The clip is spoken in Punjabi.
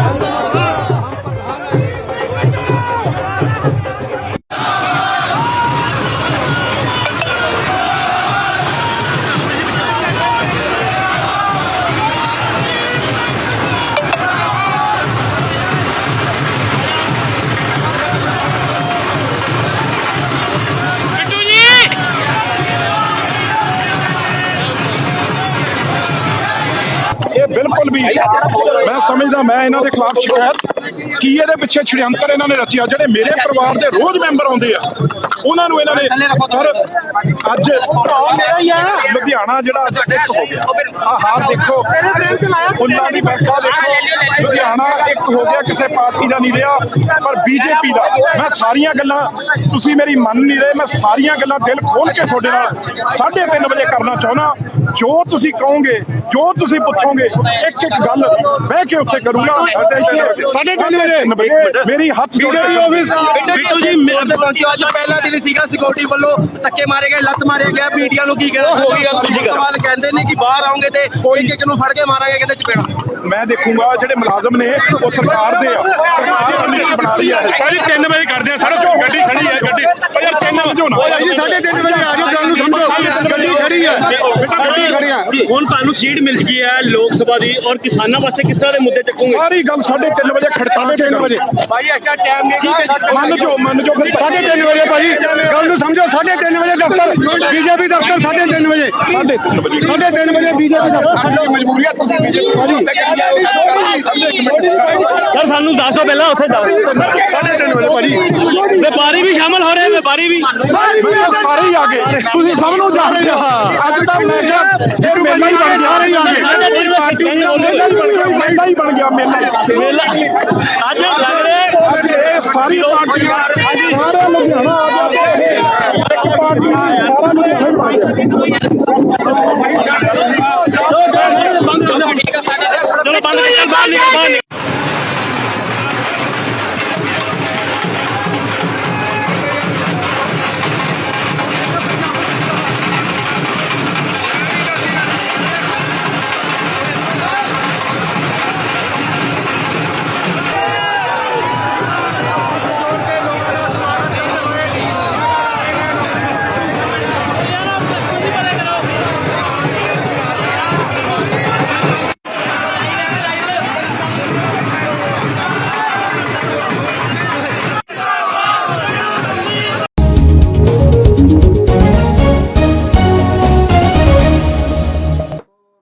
네. ਸਮਝਦਾ ਮੈਂ ਇਹਨਾਂ ਦੇ ਖਿਲਾਫ ਸ਼ਿਕਾਇਤ। ਕੀ ਇਹਦੇ ਪਿੱਛੇ ਛੜਯੰਤਰ ਇਹਨਾਂ ਨੇ ਰਚਿਆ? ਜਿਹੜੇ ਮੇਰੇ ਪਰਿਵਾਰ ਦੇ ਰੋਜ਼ ਮੈਂਬਰ ਆਉਂਦੇ ਆ ਉਹਨਾਂ ਨੂੰ ਇਹਨਾਂ ਨੇ ਪਰ ਅੱਜ ਲੁਧਿਆਣਾ ਜਿਹੜਾ ਅੱਜ ਇੱਕ ਹੋ ਗਿਆ। ਆ ਹਾਲ ਦੇਖੋ। ਫੁੱਲਾਂ ਦੀ ਵਰਖਾ ਦੇਖੋ। ਲੁਧਿਆਣਾ ਇੱਕ ਹੋ ਗਿਆ ਕਿਸੇ ਪਾਰਟੀ ਦਾ ਨਹੀਂ ਰਿਹਾ ਪਰ ਬੀਜੇਪੀ ਦਾ। ਮੈਂ ਸਾਰੀਆਂ ਗੱਲਾਂ ਤੁਸੀਂ ਮੇਰੀ ਮੰਨ ਨਹੀਂ ਰਹੇ ਮੈਂ ਸਾਰੀਆਂ ਗੱਲਾਂ ਦਿਲ ਖੋਲ ਕੇ ਤੁਹਾਡੇ ਨਾਲ 3:30 ਵਜੇ ਕਰਨਾ ਚਾਹੁੰਦਾ। ਜੋ ਤੁਸੀਂ ਕਹੋਗੇ ਜੋ ਤੁਸੀਂ ਪੁੱਛੋਗੇ ਇੱਕ ਇੱਕ ਗੱਲ ਬਹਿ ਕੇ ਉੱਥੇ ਕਰੂੰਗਾ। ਸਾਡੇ ਵਜੇ ਮੇਰੀ ਹੱਥ ਬੀਜੇਪੀ ਆਫਿਸ ਬਿੱਟੂ ਜੀ ਮੇਰੇ ਤੇ ਪਹੁੰਚੋ ਅੱਜ ਪਹਿਲਾ ਦਿਨ ਸੀਗਾ ਸਿਕਿਉਰਿਟੀ ਵੱਲੋਂ ਧੱਕੇ ਮਾਰੇ ਗਏ ਲੱਤ ਮਾਰੇ ਗਿਆ ਮੀਡੀਆ ਨੂੰ ਕੀ ਕਹਿਣਾ ਹੋ ਗਈ ਗੱਲ ਠੀਕ ਸਵਾਲ ਕਹਿੰਦੇ ਨੇ ਕਿ ਬਾਹਰ ਆਉਂਗੇ ਤੇ ਕੋਈ ਇੱਕ ਨੂੰ ਫੜ ਕੇ ਮਾਰਾਂਗੇ ਕਹਿੰਦੇ ਚਪੇੜਾ। ਮੈਂ ਦੇਖੂੰਗਾ ਜਿਹੜੇ ਮੁਲਾਜ਼ਮ ਨੇ ਉਹ ਸਰਕਾਰ ਦੇ ਆ। ਸਰਕਾਰ ਨੀਤੀ ਬਣਾ ਰਹੀ ਹੈ ਭਾਈ 3 ਵਜੇ ਕਰਦੇ ਆ ਸਰ ਗੱਡੀ ਖੜੀ ਹੈ ਗੱਡੀ ਭਾਈ ਯਾਰ 3 ਵਜੇ ਜੀ ਸਾਢੇ ਤਿੰਨ ਵਜੇ ਆ ਜਾਓ ਗੱਲ ਨੂੰ ਸਮਝੋ ਗੱਡੀ ਖੜੀ ਹੈ ਗੱਡੀ ਖੜੀ ਹੈ ਹੁਣ ਤੁਹਾਨੂੰ ਸੀਟ ਮਿਲ ਗਈ ਹੈ ਲੋਕ ਸਭਾ ਦੀ ਔਰ ਕਿਸਾਨਾਂ ਵਾਸਤੇ ਕਿਸ ਤਰ੍ਹਾਂ ਦੇ ਮੁੱਦੇ ਚੱਕੋਗੇ? ਸਾਰੀ ਗੱਲ ਸਾਢੇ ਤਿੰਨ ਵਜੇ ਖੜਕਾਵੇ ਤਿੰਨ ਵਜੇ। ਭਾਈ ਐਸਾ ਟਾਈਮ ਨਹੀਂ ਮੰਨ ਜੋ ਮੰਨ ਜੋ ਫਿਰ ਸਾਢੇ ਤਿੰਨ ਵਜੇ ਭਾਈ। ਗੱਲ ਨੂੰ ਸਮਝੋ ਸਾਢੇ ਤਿੰਨ ਵਜੇ ਦਫ਼ਤਰ ਬੀਜੇਪੀ ਦਫ਼ਤਰ ਸਾਢੇ ਤਿੰਨ ਵਜੇ। ਸਾਢੇ ਤਿੰਨ ਵਜੇ ਸਾਢੇ ਤਿੰਨ ਵਜੇ ਬੀਜੇਪੀ ਦਫ਼ਤਰ ਸਾਡੀ ਮਜਬੂਰੀ ਹੈ ਤੁਸੀਂ ਬੀਜੇਪੀ ਸਰ ਸਾਨੂੰ ਦੱਸੋ ਪਹਿਲਾਂ ਉੱਥੇ ਜਾਓ ਸਾਢੇ ਤਿੰਨ ਵਜੇ ਭਾਜੀ। ਵਪਾਰੀ ਵੀ ਸ਼ਾਮਲ ਹੋ ਰਹੇ ਵਪਾਰੀ ਵੀ। ਹੀ ਆ ਗਏ। ਤੁਸੀਂ ਸਭ ਨੂੰ ਮੇਲਾ ਹੀ ਬਣ ਗਿਆ ਮੇਲਾ ਅੱਜ ਲੱਗ ਰਿਹਾ ਸਾਰੀ ਪਾਰਟੀਆਂ ਪਾਰਟੀ